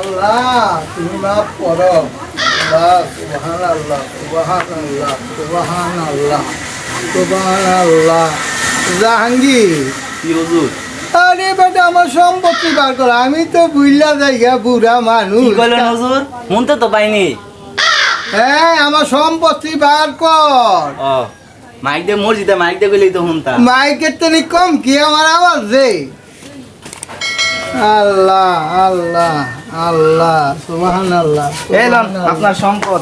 আল্লাহ তুমি মাফ করো আল্লাহ সুবহানাল্লাহ সুবহানাল্লাহ সুবহানাল্লাহ সুবহানাল্লাহ। জাহাঙ্গীর। কি হুজুর। আরে বেটা আমার সম্পত্তি বার করো। আমি তো বুঝলা যাইগা বুড়া মানুষ। কি কইলেন হুজুর? শুনতে তো পাইনি। হ্যাঁ আমার সম্পত্তি বার কর। ও মাইক দিয়ে মসজিদে মাইক দিয়ে গেলেই তো শুনতা মাইকের তেনি কম কি আমার আওয়াজ যে আল্লাহ আল্লাহ আল্লাহ সুবাহান আল্লাহ এই লন আপনার সম্পদ।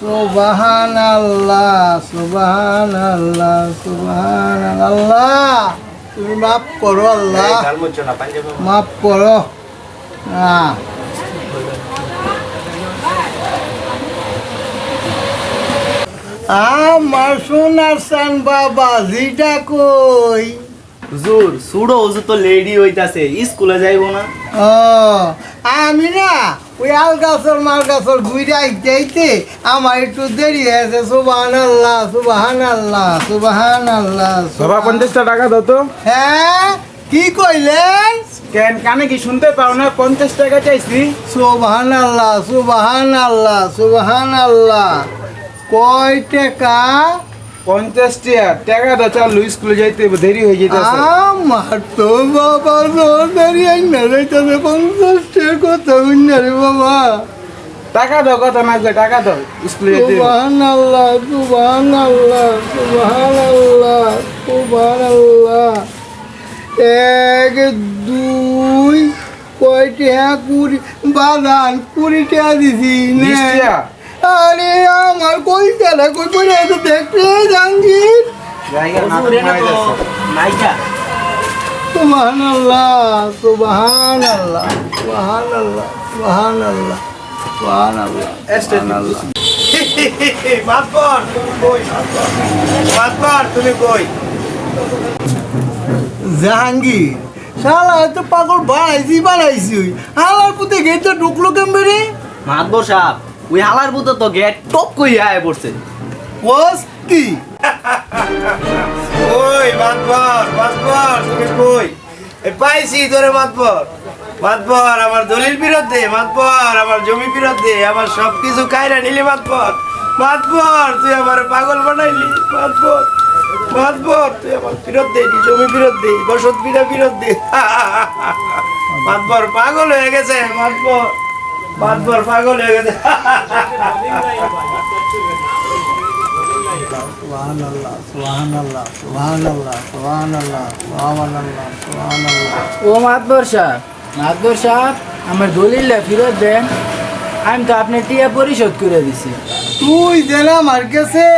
সুবাহান আল্লাহ সুবাহান আল্লাহ সুবাহান আল্লাহ। তুমি মাফ করো আল্লাহ মাফ করো। হ্যাঁ আমার সোনার সান বাবা জিটা কই? হুজুর সুড়ো হুজুর তো লেডি হইতাছে স্কুলে যাইবো না। ও আমি না ওই আল গাছর মাল গাছর ঘুরে আইতে আইতে আমার একটু দেরি হয়েছে সুবাহান আল্লাহ সুবাহান আল্লাহ সুবাহান আল্লাহ বাবা পঞ্চাশটা টাকা দাও তো। হ্যাঁ কি কইলেন? কেন কানে কি শুনতে পাও না? পঞ্চাশ টাকা চাইছি। সুবাহান আল্লাহ সুবাহান আল্লাহ সুবাহান আল্লাহ কয় টাকা? পঞ্চাশ টাকা টাকা দাও চল স্কুলে যাইতে দেরি হয়ে আমার তো বাবা পঞ্চাশ টাকা কথা রে বাবা। টাকা দাও কথা না টাকা দাও স্কুলে যাইতে হবে। সুবহান আল্লাহ সুবহান আল্লাহ আল্লাহ সুবহান এক দুই কয়টা? কুড়ি বাদান কুড়ি টাকা দিছি নে। আরে আমার কই গেলে কই করে এত দেখতে জাঙ্গির সুবহান আল্লাহ সুবহান আল্লাহ সুবহান আল্লাহ সুবহান আল্লাহ সুবহান আল্লাহ সুবহান আল্লাহ মাতবর তুমি কই? মাতবর তুমি কই? জাহাঙ্গীর শালা এত পাগল বানাইছি বানাইছি। ওই হালার পুঁতে গেটে ঢুকলো কেমবে মাতবর সাহেব। ওই হালার বুতো তো গেট টপ কই আয় পড়ছে। ওস কি? কই মাতবর মাতবর তুমি কই? পাইছি তোরে মাতবর মাতবর আমার দলিল বিরুদ্ধে মাতবর আমার জমি বিরুদ্ধে আমার সব কিছু কায়রা নিলি মাতবর মাতবর তুই আমার পাগল বানাইলি মাতবর মাতবর তুই আমার দে জমি দে, বসত বিরা ফিরত দে। মাতবর পাগল হয়ে গেছে মাতবর মাতবর পাগল হয়ে গেছে। সুবহানাল্লাহ সুবহানাল্লাহ সুবহানাল্লাহ সুবহানাল্লাহ সুবহানাল্লাহ সুবহানাল্লাহ। ও মাতবর সাহেব মাতবর সাহেব আমার দলিলটা ফেরত দেন। আমি তো আপনার টিয়া পরিশোধ করে দিছি। তুই যেন আমার কাছে।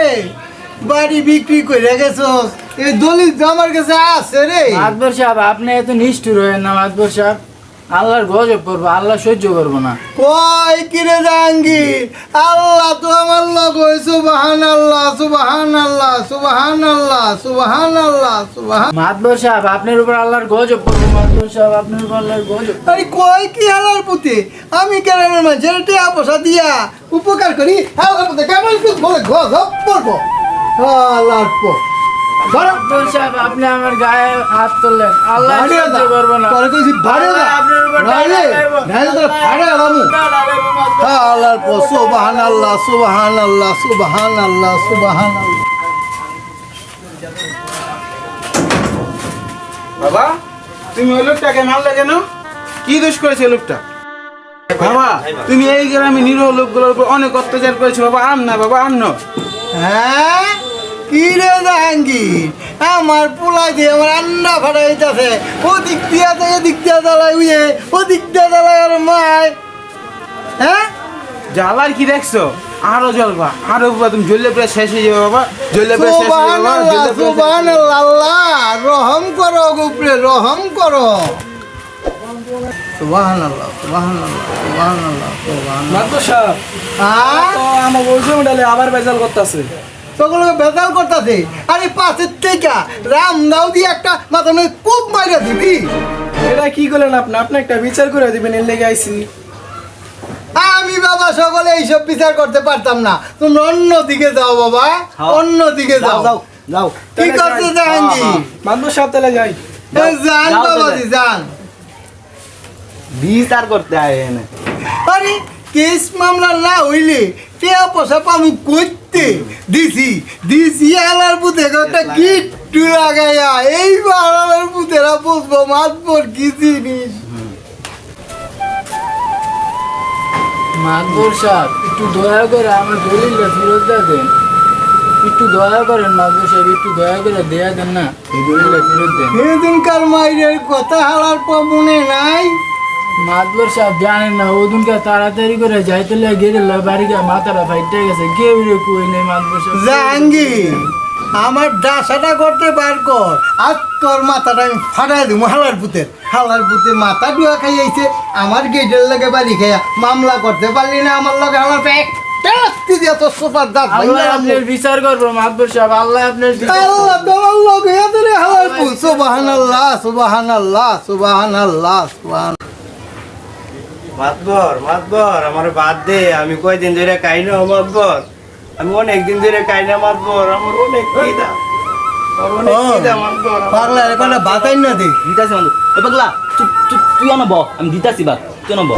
বাড়ি বিক্রি করে গেছস এই দলিল তো আমার কাছে আছে রে। মাতবর সাহেব আপনি এত নিষ্ঠুর হয়েন না মাতবর সাহেব। আল্লাহর গজব করব আল্লাহ সহ্য করব না। কয় কিরে জাহাঙ্গীর? আল্লাহ তো আমার লোক হই সুবাহান আল্লাহ সুবাহান আল্লাহ সুবাহান আল্লাহ সুবাহান আল্লাহ সুবাহান মাতবর সাহেব আপনার উপর আল্লাহর গজব করব মাতবর সাহেব আপনার উপর আল্লাহর গজব আরে কয় কি হালার পুঁতে? আমি গ্রামের মানুষের টাকা পয়সা দিয়া উপকার করি হালার পুঁতে কেমন বলে গজব মাতবর সাহেব আপনি আমার গায়ে হাত তুললেন। আল্লাহ ভাড়ে সহ্য দা। করব না। আল্লাহর সুবহান আল্লাহ সুবহান আল্লাহ সুবহান আল্লাহ সুবহান বাবা তুমি ওই লোকটাকে মারলে কেন কি দোষ করেছে লোকটা? বাবা তুমি এই গ্রামে নিরহ লোকগুলোর উপর অনেক অত্যাচার করেছ। বাবা আন না বাবা আন না। হ্যাঁ? জাহাঙ্গীর আমার দিয়ে আমার ফাটাইতেছে ও দিক দিয়া দিয়া উয়ে ও দিক দিয়া জ্বালাই আর মায়। হ্যাঁ? জ্বালার কি দেখছ? আরও জ্বলবা আরও বাবা তুমি জ্বললে প্রায় শেষ হয়ে যাবে বাবা। জ্বললে প্রায় শেষ হয়ে যাবে বাবা, জ্বললে প্রায় শেষ- সুবহানাল্লাহ রহম করো গুপরে রহম করো। সুবহানাল্লাহ সুবহানাল্লাহ সুবহানাল্লাহ সুবহানাল্লাহ। মাত্র সাহেব তো আমার বলছে ডালে আবার বেজাল করতেছে। বেতাল করতেছে। আরে পাশের থেকে রাম দাও দিয়ে একটা মাথা মাইরা দিবি। এটা কি করলেন আপনি? আপনি একটা বিচার করে দিবেন এর লেগে আইসি আমি বাবা সকলে এইসব বিচার করতে পারতাম না। তুমি অন্য দিকে যাও বাবা হ্যাঁ। অন্য দিকে যাও। যাও যাও। কি করতে মাত্র সাহেব তাহলে যাই। যান বাবাজি তাহলে। যান বিচার করতে আয় এনে। আরে কেস মামলা না হইলে টিয়া পয়সা আমি করতে দিছি। দিছি আলার একটা লাগাইয়া এইবার আলার বুঝব মাতবর কি জিনিস? সাহেব একটু দয়া করে আমার দলিলটা ফেরত দেন। একটু দয়া করেন মাদবর সাহেব একটু দয়া করে দেয়া দেন না। এই দলিলটা ফেরত দেন। মাইরের কথা হালার পর মনে নাই? মাদবর সাহেব জানেন না ওদিনকে তাড়াতাড়ি করে যাইতে লাগে গেলে বাড়ি গিয়ে মাথাটা ফাইটে গেছে কেউ রে কই নেই মাদবর সাহেব জাহাঙ্গীর আমার ডাসাটা করতে বার কর আজ কর মাথাটা আমি ফাটাই দিব হালার পুতের হালার পুতে মাথা ডুয়া খাইয়াইছে আমার গেটের লগে বাড়ি খাইয়া মামলা করতে পারলি না আমার লগে হালার দিয়ে তোর আপনার বিচার করব মাদবর সাহেব আল্লাহ আপনার। আল্লাহ পুত সুবাহান আল্লাহ সুবাহান আল্লাহ সুবাহান আল্লাহ সুবাহান মাতবর মাতবর আমার বাদ দে আমি কয়দিন ধরে খাই না মাতবর। আমি অনেকদিন ধরে খাই না মাতবর আমার অনেক খিদা। পাগলা খিদা পাগলা বাতাই না দে। দিতাছি বন্ধু। এ পাগলা তুই তুই তুই অনব আমি দিতাছি বা তুই অনব